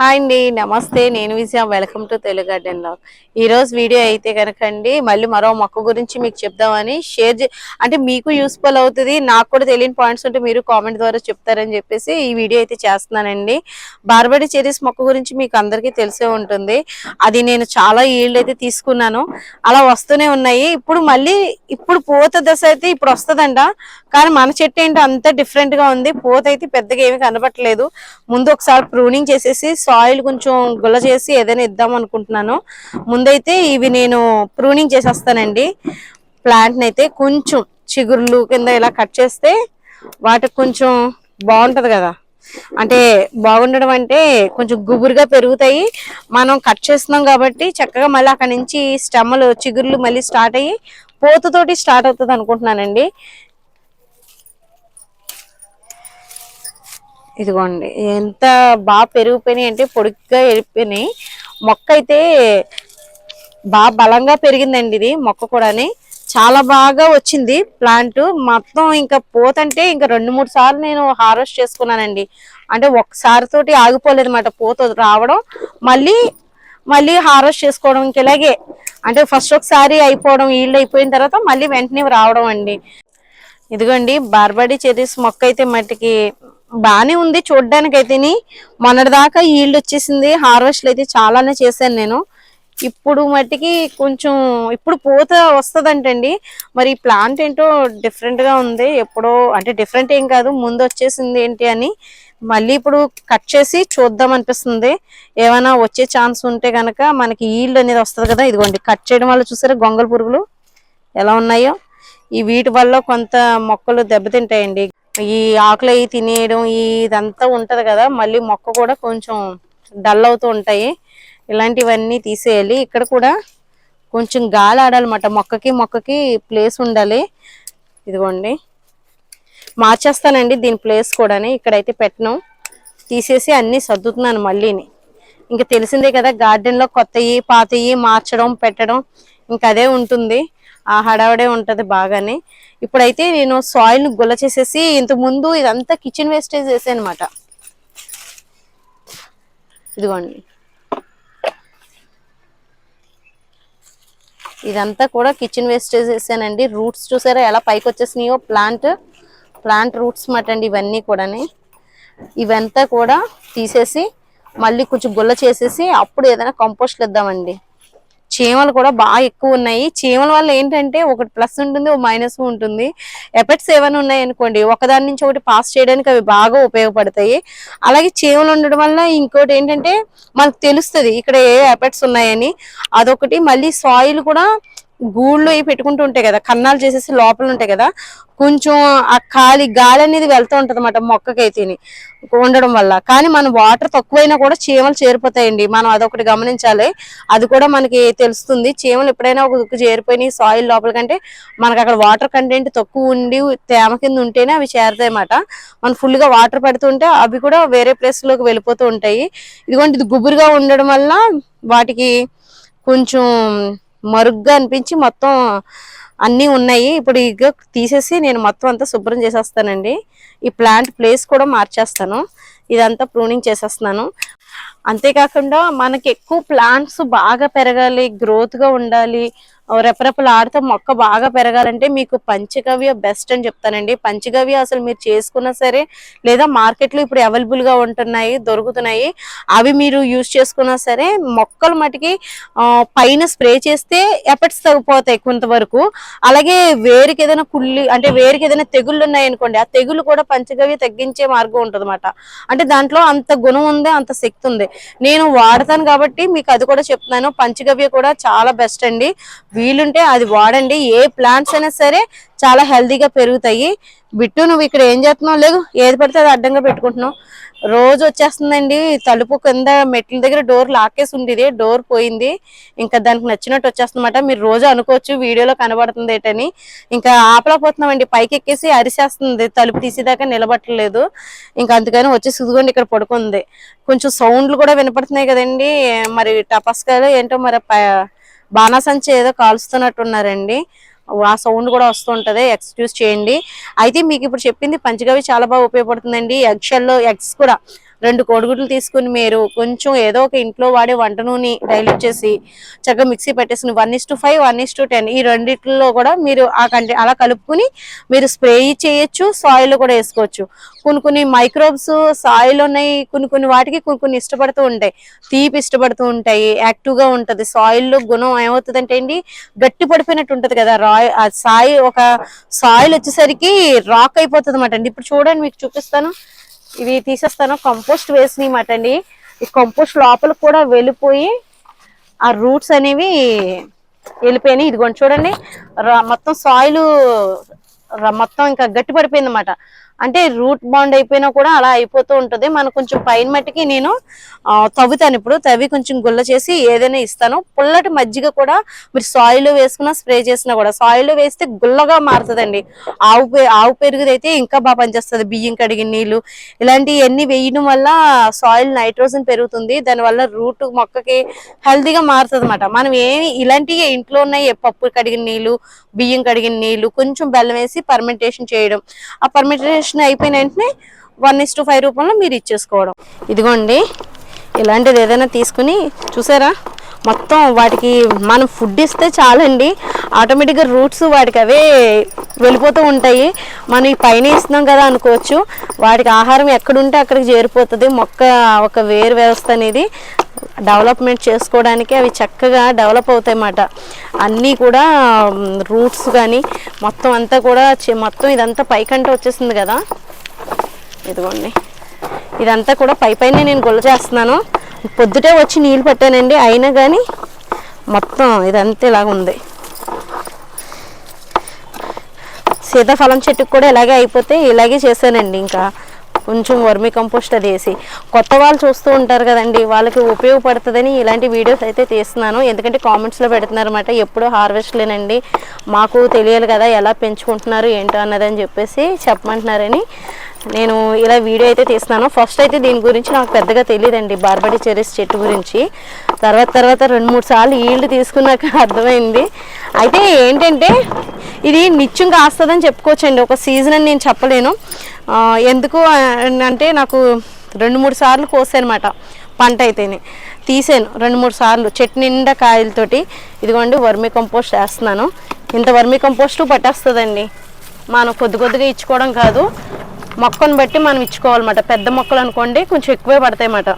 Hi అండి నమస్తే. నేను విజయ వెల్కమ్ టు తెలుగు గార్డెన్లో ఈ రోజు వీడియో అయితే కనుక అండి మళ్ళీ మరో మొక్క గురించి మీకు చెప్దామని షేర్ చే అంటే మీకు యూస్ఫుల్ అవుతుంది నాకు కూడా తెలియని పాయింట్స్ ఉంటే మీరు కామెంట్ ద్వారా చెప్తారని చెప్పేసి ఈ వీడియో అయితే చేస్తున్నానండి. బార్బడి చెరీస్ మొక్క గురించి మీకు అందరికీ తెలిసే ఉంటుంది. అది నేను చాలా ఈల్డ్ అయితే తీసుకున్నాను. అలా వస్తూనే ఉన్నాయి. ఇప్పుడు మళ్ళీ ఇప్పుడు పూత దశ అయితే ఇప్పుడు వస్తుందంట. కానీ మన చెట్టు ఏంటో అంత డిఫరెంట్గా ఉంది. పూత అయితే పెద్దగా ఏమి కనబట్టలేదు ముందు ఒకసారి ప్రూనింగ్ చేసేసి సాయిల్ కొంచెం గుల్ల చేసి ఏదైనా ఇద్దాం అనుకుంటున్నాను. ముందైతే ఇవి నేను ప్రూనింగ్ చేసేస్తానండి. ప్లాంట్ని అయితే కొంచెం చిగుర్లు కింద ఇలా కట్ చేస్తే వాటికి కొంచెం బాగుంటుంది కదా. అంటే బాగుండడం అంటే కొంచెం గుబురుగా పెరుగుతాయి. మనం కట్ చేస్తున్నాం కాబట్టి చక్కగా మళ్ళీ అక్కడ నుంచి స్టెమ్మలు చిగుర్లు మళ్ళీ స్టార్ట్ అయ్యి పోతుతోటి స్టార్ట్ అవుతుంది అనుకుంటున్నానండి. ఇదిగోండి ఎంత బాగా పెరిగిపోయినాయి అంటే పొడిగ్గా వెళ్ళిపోయినాయి. మొక్క అయితే బాగా బలంగా పెరిగిందండి ఇది మొక్క కూడాని. చాలా బాగా వచ్చింది ప్లాంట్. మొత్తం ఇంకా పోతంటే ఇంకా రెండు మూడు సార్లు నేను హార్వెస్ట్ చేసుకున్నానండి. అంటే ఒక్కసారితోటి ఆగిపోలేదు అనమాట పోత రావడం. మళ్ళీ మళ్ళీ హార్వెస్ట్ చేసుకోవడం ఇంక ఇలాగే అంటే ఫస్ట్ ఒకసారి అయిపోవడం ఈల్డ్ అయిపోయిన తర్వాత మళ్ళీ వెంటనే రావడం అండి. ఇదిగోండి బార్బడి చెరీస్ మొక్క అయితే మట్టికి బానే ఉంది చూడడానికి అయితేని మొన్నటిదాకా ఈల్డ్ వచ్చేసింది. హార్వెస్ట్ అయితే చాలానే చేశాను నేను. ఇప్పుడు మట్టికి కొంచెం ఇప్పుడు పూత వస్తుందంటండి. మరి ప్లాంట్ ఏంటో డిఫరెంట్గా ఉంది. ఎప్పుడో అంటే డిఫరెంట్ ఏం కాదు. ముందు వచ్చేసింది ఏంటి అని మళ్ళీ ఇప్పుడు కట్ చేసి చూద్దాం అనిపిస్తుంది. ఏమైనా వచ్చే ఛాన్స్ ఉంటే గనక మనకి ఈల్డ్ అనేది వస్తుంది కదా. ఇదిగోండి కట్ చేయడం వల్ల చూసారా గొంగళ పురుగులు ఎలా ఉన్నాయో. ఈ వీటి వల్ల కొంత మొక్కలు దెబ్బతింటాయండి. ఈ ఆకులు అవి తినేయడం ఈ ఇదంతా ఉంటది కదా మళ్ళీ మొక్క కూడా కొంచెం డల్ అవుతూ ఉంటాయి. ఇలాంటివన్నీ తీసేయాలి. ఇక్కడ కూడా కొంచెం గాలి ఆడాలన్నమాట మొక్కకి మొక్కకి ప్లేస్ ఉండాలి. ఇదిగోండి. మార్చేస్తానండి దీని ప్లేస్ కూడాని. ఇక్కడైతే పెట్టను. తీసేసి అన్నీ సర్దుతున్నాను మళ్ళీని. ఇంకా తెలిసిందే కదా గార్డెన్లో కొత్తవి పాతవి మార్చడం పెట్టడం ఇంకా అదే ఉంటుంది. ఆ హడావడే ఉంటది బాగానే. ఇప్పుడైతే నేను సాయిల్ను గుల్ల చేసేసి ఇంత ముందు ఇదంతా కిచెన్ వేస్టేజ్ వేసాను ఇదిగోండి. ఇదంతా కూడా కిచెన్ వేస్టేజ్ వేసానండి రూట్స్ చూసారా ఎలా పైకి వచ్చేసినాయో ప్లాంట్ ప్లాంట్ రూట్స్ మాట అండి ఇవన్నీ కూడాని. ఇవంతా కూడా తీసేసి మళ్ళీ కొంచెం గుల్ల చేసేసి అప్పుడు ఏదైనా కంపోస్ట్లు ఇద్దామండి. చీమలు కూడా బాగా ఎక్కువ ఉన్నాయి. చీమల వల్ల ఏంటంటే ఒకటి ప్లస్ ఉంటుంది ఒక మైనస్ ఉంటుంది. ఎఫెక్ట్స్ ఏమైనా ఉన్నాయి అనుకోండి ఒకదాని నుంచి ఒకటి పాస్ చేయడానికి అవి బాగా ఉపయోగపడతాయి. అలాగే చీమలు ఉండడం వల్ల ఇంకోటి ఏంటంటే మనకు తెలుస్తుంది ఇక్కడ ఏ ఎఫెక్ట్స్ ఉన్నాయని. అదొకటి మళ్ళీ సాయిల్ కూడా గూళ్ళు అవి పెట్టుకుంటూ ఉంటాయి కదా కన్నాలు చేసేసి లోపల ఉంటాయి కదా కొంచెం ఆ ఖాళీ గాలి అనేది వెళ్తూ ఉంటది అనమాట మొక్కకైతేని ఉండడం వల్ల. కానీ మనం వాటర్ తక్కువైనా కూడా చీమలు చేరిపోతాయండి. మనం అదొకటి గమనించాలి. అది కూడా మనకి తెలుస్తుంది. చీమలు ఎప్పుడైనా ఒక దుక్కు చేరిపోయినాయి సాయిల్ లోపల కంటే మనకి అక్కడ వాటర్ కంటెంట్ తక్కువ ఉండి తేమ కింద ఉంటేనే అవి చేరుతాయి అన్నమాట మనం ఫుల్గా వాటర్ పెడుతుంటే అవి కూడా వేరే ప్లేస్లోకి వెళ్ళిపోతూ ఉంటాయి. ఇదిగోండి ఇది గుబురుగా ఉండడం వల్ల వాటికి కొంచెం మరుగ్గా అనిపించి మొత్తం అన్నీ ఉన్నాయి. ఇప్పుడు ఇక తీసేసి నేను మొత్తం అంతా శుభ్రం చేసేస్తానండి. ఈ ప్లాంట్ ప్లేస్ కూడా మార్చేస్తాను. ఇదంతా ప్రూనింగ్ చేసేస్తున్నాను. అంతేకాకుండా మనకి ఎక్కువ ప్లాంట్స్ బాగా పెరగాలి గ్రోత్గా ఉండాలి రెపరెపలు ఆడితే మొక్క బాగా పెరగాలంటే మీకు పంచగవ్య బెస్ట్ అని చెప్తానండి. పంచగవ్య అసలు మీరు చేసుకున్నా సరే లేదా మార్కెట్లో ఇప్పుడు అవైలబుల్గా ఉంటున్నాయి దొరుకుతున్నాయి అవి మీరు యూజ్ చేసుకున్నా సరే మొక్కలు మటుకి పైన స్ప్రే చేస్తే ఎఫెక్ట్స్ తగ్గిపోతాయి కొంతవరకు. అలాగే వేరుకి ఏదైనా కుళ్ళి అంటే వేరుకి ఏదైనా తెగుళ్ళు ఉన్నాయనుకోండి ఆ తెగులు కూడా పంచగవ్య తగ్గించే మార్గం ఉంటుంది అంటే దాంట్లో అంత గుణం ఉంది అంత శక్తి ఉంది. నేను వాడతాను కాబట్టి మీకు అది కూడా చెప్తున్నాను. పంచగవ్య కూడా చాలా బెస్ట్ అండి. వీలుంటే అది వాడండి. ఏ ప్లాంట్స్ అయినా సరే చాలా హెల్దీగా పెరుగుతాయి. బిట్టు నువ్వు ఇక్కడ ఏం చేస్తున్నావు? లేదు ఏది పడితే అది అడ్డంగా పెట్టుకుంటున్నావు. రోజు వచ్చేస్తుందండి తలుపు కింద మెట్ల దగ్గర డోర్ లాకేసి ఉండేది. డోర్ పోయింది. ఇంకా దానికి నచ్చినట్టు వచ్చేస్తుందన్నమాట. మీరు రోజు అనుకోవచ్చు వీడియోలో కనబడుతుంది ఏంటని. ఇంకా ఆపలేకపోతున్నామండి. పైకి ఎక్కేసి అరిసేస్తుంది. తలుపు తీసేదాకా నిలబట్టలేదు. ఇంకా అందుకని వచ్చి సుదుగోండి ఇక్కడ పడుకుంది. కొంచెం సౌండ్లు కూడా వినపడుతున్నాయి కదండి. మరి టపస్కాయలు ఏంటో మరి బాణాసంచి ఏదో కాలుస్తున్నట్టున్నారండి. ఆ సౌండ్ కూడా వస్తుంటది. ఎక్స్క్యూజ్ చేయండి. అయితే మీకు ఇప్పుడు చెప్పింది పంచగవి చాలా బాగా ఉపయోగపడుతుందండి. ఎగ్ షెల్ ఎగ్స్ కూడా. రెండు కోడిగుడ్లు తీసుకుని మీరు కొంచెం ఏదో ఒక ఇంట్లో వాడే వంట నూనె డైల్యూట్ చేసి చక్కగా మిక్సీ పెట్టేసిన one is two five one is two ten ఈ రెండిట్లో కూడా మీరు ఆ కంటే అలా కలుపుకుని మీరు స్ప్రే చేయొచ్చు సాయిల్ కూడా వేసుకోవచ్చు. కొన్ని కొన్ని మైక్రోబ్స్ సాయిల్ ఉన్నాయి కొన్ని కొన్ని వాటికి కొన్ని కొన్ని ఇష్టపడుతూ ఉంటాయి. తీపి ఇష్టపడుతూ ఉంటాయి యాక్టివ్గా ఉంటుంది. సాయిల్లో గుణం ఏమవుతుంది అంటే అండి గట్టి పడిపోయినట్టు ఉంటుంది కదా రాయ్ ఆ సాయి ఒక సాయిల్ వచ్చేసరికి రాక్ అయిపోతుంది అనమాట అండి. ఇప్పుడు చూడండి మీకు చూపిస్తాను. ఇవి తీసేస్తాను. కంపోస్ట్ వేసినాయి మాట అండి. ఈ కంపోస్ట్ లోపల కూడా వెళ్ళిపోయి ఆ రూట్స్ అనేవి వెళ్ళిపోయినాయి. ఇదిగోండి చూడండి. మొత్తం సాయిల్ మొత్తం ఇంకా గట్టి పడిపోయింది అనమాట అంటే రూట్ బాండ్ అయిపోయినా కూడా అలా అయిపోతూ ఉంటుంది. మనకు కొంచెం పైన మట్టికి నేను తవ్వుతాను ఇప్పుడు. తవ్వి కొంచెం గుల్ల చేసి ఏదైనా ఇస్తాను. పుల్లటి మజ్జిగ కూడా మీరు సాయిల్ వేసుకున్నా స్ప్రే చేసినా కూడా. సాయిల్ వేస్తే గుల్లగా మారుతుందండి. ఆవు పె- ఆవు పెరుగుదైతే ఇంకా బాగా పనిచేస్తుంది. బియ్యం కడిగిన నీళ్ళు ఇలాంటివన్నీ వేయడం వల్ల సాయిల్ నైట్రోజన్ పెరుగుతుంది. దానివల్ల రూట్ మొక్కకి హెల్తీగా మారుతుంది అనమాట మనం ఏమి ఇలాంటివి ఇంట్లో ఉన్నాయి పప్పు కడిగిన నీళ్ళు బియ్యం కడిగిన నీళ్ళు కొంచెం బెల్లం వేసి పర్మెంటేషన్ చేయడం. ఆ పర్మెంటేషన్ అయిపోయిన వెంటనే వన్ ఇస్ టు ఫైవ్ రూపంలో మీరు ఇచ్చేసుకోవడం. ఇదిగోండి ఇలాంటిది ఏదైనా తీసుకుని చూసారా? మొత్తం వాటికి మనం ఫుడ్ ఇస్తే చాలండి. ఆటోమేటిక్గా రూట్స్ వాటికి అవే వెళ్ళిపోతూ ఉంటాయి. మనం ఈ పైన ఇస్తున్నాం కదా అనుకోవచ్చు. వాటికి ఆహారం ఎక్కడుంటే అక్కడికి చేరిపోతుంది. మొక్క ఒక వేరు వ్యవస్థ అనేది డెవలప్మెంట్ చేసుకోవడానికి అవి చక్కగా డెవలప్ అవుతాయి అన్నమాట. అన్నీ కూడా రూట్స్ కానీ మొత్తం అంతా కూడా మొత్తం ఇదంతా పైకంటే వచ్చేసింది కదా. ఇదిగోండి. ఇదంతా కూడా పై పైన నేను గొల్ల చేస్తున్నాను. పొద్దుటే వచ్చి నీళ్ళు పట్టానండి. అయినా కానీ మొత్తం ఇదంతా ఇలాగ ఉంది. సీతాఫలం చెట్టుకు కూడా ఇలాగే అయిపోతే ఇలాగే చేశానండి ఇంకా. కొంచెం వర్మి కంపోస్ట్ అది వేసి. కొత్త వాళ్ళు చూస్తూ ఉంటారు కదండి వాళ్ళకి ఉపయోగపడుతుందని ఇలాంటి వీడియోస్ అయితే తీస్తున్నాను. ఎందుకంటే కామెంట్స్లో పెడుతున్నారు అనమాట ఎప్పుడు హార్వెస్ట్లేనండి మాకు తెలియాలి కదా ఎలా పెంచుకుంటున్నారు ఏంటో అన్నదని చెప్పేసి చెప్పమంటున్నారని. నేను ఇలా వీడియో అయితే తీస్తున్నాను. ఫస్ట్ అయితే దీని గురించి నాకు పెద్దగా తెలియదండి బార్బడి చెరీస్ చెట్టు గురించి. తర్వాత తర్వాత రెండు మూడు సార్లు ఈల్డ్ తీసుకున్నాక అర్థమైంది. అయితే ఏంటంటే ఇది నిత్యం కాస్తుందని చెప్పుకోవచ్చండి. ఒక సీజన్ అని నేను చెప్పలేను. ఎందుకు అంటే నాకు రెండు మూడు సార్లు కోసానమాట పంట అయితేనే. తీసాను రెండు మూడు సార్లు చెట్టు నిండా కాయలతోటి. ఇదిగోండి వర్మి కంపోస్ట్ వేస్తున్నాను. ఇంత వర్మి కంపోస్టు పట్టేస్తుందండి. మనం కొద్ది కొద్దిగా ఇచ్చుకోవడం కాదు. మొక్కను బట్టి మనం ఇచ్చుకోవాలన్నమాట. పెద్ద మొక్కలు అనుకోండి కొంచెం ఎక్కువే పడతాయి అన్నమాట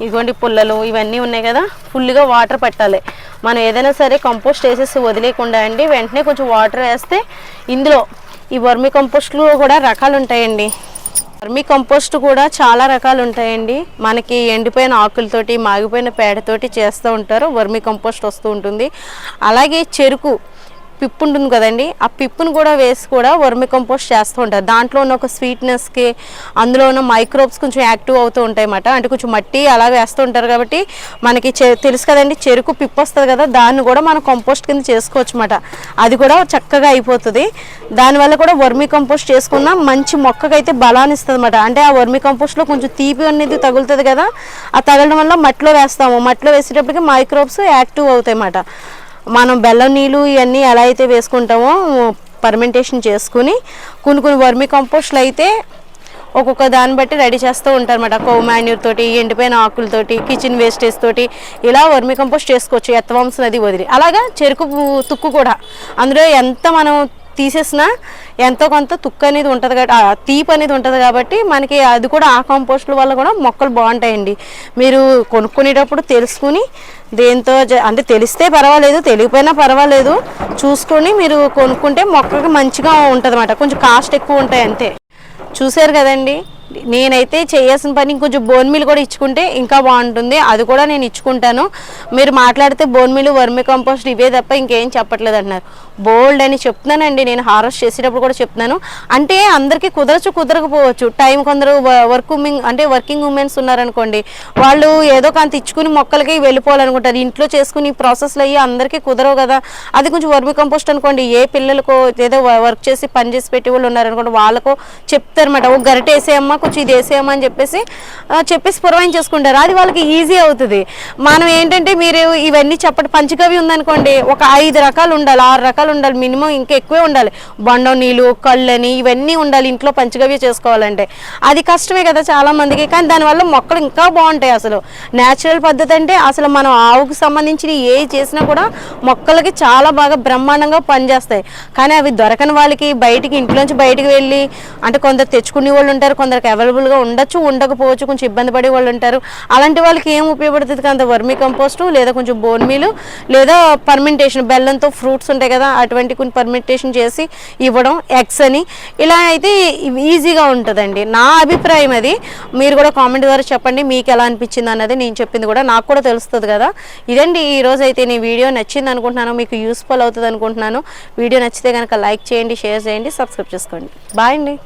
ఇదిగోండి పుల్లలు ఇవన్నీ ఉన్నాయి కదా. ఫుల్గా వాటర్ పెట్టాలి. మనం ఏదైనా సరే కంపోస్ట్ వేసేసి వదిలేకుండా అండి వెంటనే కొంచెం వాటర్ వేస్తే ఇందులో ఈ వర్మి కంపోస్ట్లో కూడా రకాలు ఉంటాయండి. వర్మి కంపోస్ట్ కూడా చాలా రకాలు ఉంటాయండి. మనకి ఎండిపోయిన ఆకులతోటి మాగిపోయిన పేడతోటి చేస్తూ ఉంటారు. వర్మి కంపోస్ట్ వస్తూ ఉంటుంది. అలాగే చెరుకు పిప్పు ఉంటుంది కదండి. ఆ పిప్పును కూడా వేసి కూడా వర్మి కంపోస్ట్ చేస్తూ ఉంటారు. దాంట్లో ఉన్న ఒక స్వీట్నెస్కి అందులో ఉన్న మైక్రోబ్స్ కొంచెం యాక్టివ్ అవుతూ ఉంటాయి అన్నమాట. అంటే కొంచెం మట్టి అలా వేస్తూ ఉంటారు కాబట్టి మనకి చె- తెలుసు కదండి చెరుకు పిప్పు వస్తుంది కదా దాన్ని కూడా మనం కంపోస్ట్ కింద చేసుకోవచ్చు అన్నమాట. అది కూడా చక్కగా అయిపోతుంది. దానివల్ల కూడా వర్మి కంపోస్ట్ చేసుకున్న మంచి మొక్కకైతే బలాన్ని ఇస్తుంది అనమాట అంటే ఆ వర్మి కంపోస్ట్లో కొంచెం తీపి అనేది తగులుతుంది కదా ఆ తగలడం వల్ల మట్టిలో వేస్తాము. మట్టిలో వేసేటప్పటికి మైక్రోబ్స్ యాక్టివ్ అవుతాయి అన్నమాట. మనం బెల్లం నీళ్ళు ఇవన్నీ ఎలా అయితే వేసుకుంటామో పర్మెంటేషన్ చేసుకుని కొన్ని కొన్ని వర్మి కంపోస్ట్లు అయితే ఒక్కొక్క దాన్ని బట్టి రెడీ చేస్తూ ఉంటారు కో మాన్యూర్ తోటి ఎండిపోయిన ఆకులతోటి కిచెన్ వేస్టేజ్ తోటి ఇలా వర్మి కంపోస్ట్ చేసుకోవచ్చు ఎత్తవంశం అది వదిలి. అలాగా చెరుకు తుక్కు కూడా. అందులో ఎంత మనం తీసేసినా ఎంతో కొంత తుక్కు అనేది ఉంటుంది కాబట్టి తీపి అనేది ఉంటుంది కాబట్టి మనకి అది కూడా ఆ కంపోస్టుల వల్ల కూడా మొక్కలు బాగుంటాయండి. మీరు కొనుక్కునేటప్పుడు తెలుసుకుని దేంతో జ- అంటే తెలిస్తే పర్వాలేదు తెలియకపోయినా పర్వాలేదు చూసుకొని మీరు కొనుక్కుంటే మొక్కకి మంచిగా ఉంటుంది కొంచెం కాస్ట్ ఎక్కువ ఉంటాయి అంతే. చూశారు కదండి నేనైతే చేయాల్సిన పని ఇంకొంచెం బోన్ మిల్ కూడా ఇచ్చుకుంటే ఇంకా బాగుంటుంది. అది కూడా నేను ఇచ్చుకుంటాను. మీరు మాట్లాడితే బోన్ మిల్ వర్మి కంపోస్ట్ ఇవే తప్ప ఇంకేం చెప్పట్లేదు అన్నారు బోల్డ్ అని చెప్తున్నానండి. నేను హారెస్ట్ చేసేటప్పుడు కూడా చెప్తున్నాను. అంటే అందరికీ కుదరచ్చు కుదరకపోవచ్చు. టైం కొందరు వర్క్ ఉమెన్ అంటే వర్కింగ్ ఉమెన్స్ ఉన్నారనుకోండి వాళ్ళు ఏదో కాంత ఇచ్చుకుని మొక్కలకి వెళ్ళిపోవాలనుకుంటారు. ఇంట్లో చేసుకుని ప్రాసెస్లు అయ్యి అందరికీ కుదరవు కదా. అది కొంచెం వర్మి కంపోస్ట్ అనుకోండి. ఏ పిల్లలకో ఏదో వర్క్ చేసి పని చేసి పెట్టే వాళ్ళు ఉన్నారనుకోండి వాళ్ళకు చెప్తారన్నమాట. ఒక గరిట వేసేయమ్మా కొంచెం ఇది వేసేయమ్మా అని చెప్పేసి చెప్పేసి పురవాయిం చేసుకుంటారు. అది వాళ్ళకి ఈజీ అవుతుంది. మనం ఏంటంటే మీరు ఇవన్నీ చెప్పటి పంచగవి ఉందనుకోండి ఒక ఐదు రకాలు ఉండాలి. ఆరు రకాలు రకాలు ఉండాలి మినిమం ఇంకా ఎక్కువే ఉండాలి. బండ నీళ్ళు కళ్ళని ఇవన్నీ ఉండాలి ఇంట్లో పంచగవ్య చేసుకోవాలంటే. అది కష్టమే కదా చాలా మందికి కానీ దానివల్ల మొక్కలు ఇంకా బాగుంటాయి అసలు. న్యాచురల్ పద్ధతి అంటే అసలు మనం ఆవుకు సంబంధించిన ఏ చేసినా కూడా మొక్కలకి చాలా బాగా బ్రహ్మాండంగా పనిచేస్తాయి. కానీ అవి దొరకని వాళ్ళకి బయటికి ఇంట్లోంచి బయటికి వెళ్ళి అంటే కొందరు తెచ్చుకునే వాళ్ళు ఉంటారు కొందరికి అవైలబుల్గా ఉండొచ్చు ఉండకపోవచ్చు కొంచెం ఇబ్బంది పడే వాళ్ళు ఉంటారు. అలాంటి వాళ్ళకి ఏం ఉపయోగపడుతుంది? కదా వర్మీ కంపోస్టు లేదా కొంచెం బోన్ మీలు లేదా పర్మెంటేషన్ బెల్లంతో ఫ్రూట్స్ ఉంటాయి కదా అటువంటి కొన్ని పర్మిటేషన్ చేసి ఇవ్వడం ఎక్స్ అని. ఇలా అయితే ఈజీగా ఉంటుందండి. నా అభిప్రాయం అది. మీరు కూడా కామెంట్ ద్వారా చెప్పండి. మీకు ఎలా అనిపించింది అన్నది నేను చెప్పింది కూడా నాకు కూడా తెలుస్తుంది కదా. ఇదండి ఈరోజు అయితే నేను వీడియో నచ్చింది అనుకుంటున్నాను. మీకు యూస్ఫుల్ అవుతుంది అనుకుంటున్నాను. వీడియో నచ్చితే కనుక లైక్ చేయండి షేర్ చేయండి సబ్స్క్రైబ్ చేసుకోండి. బాయ్ అండి.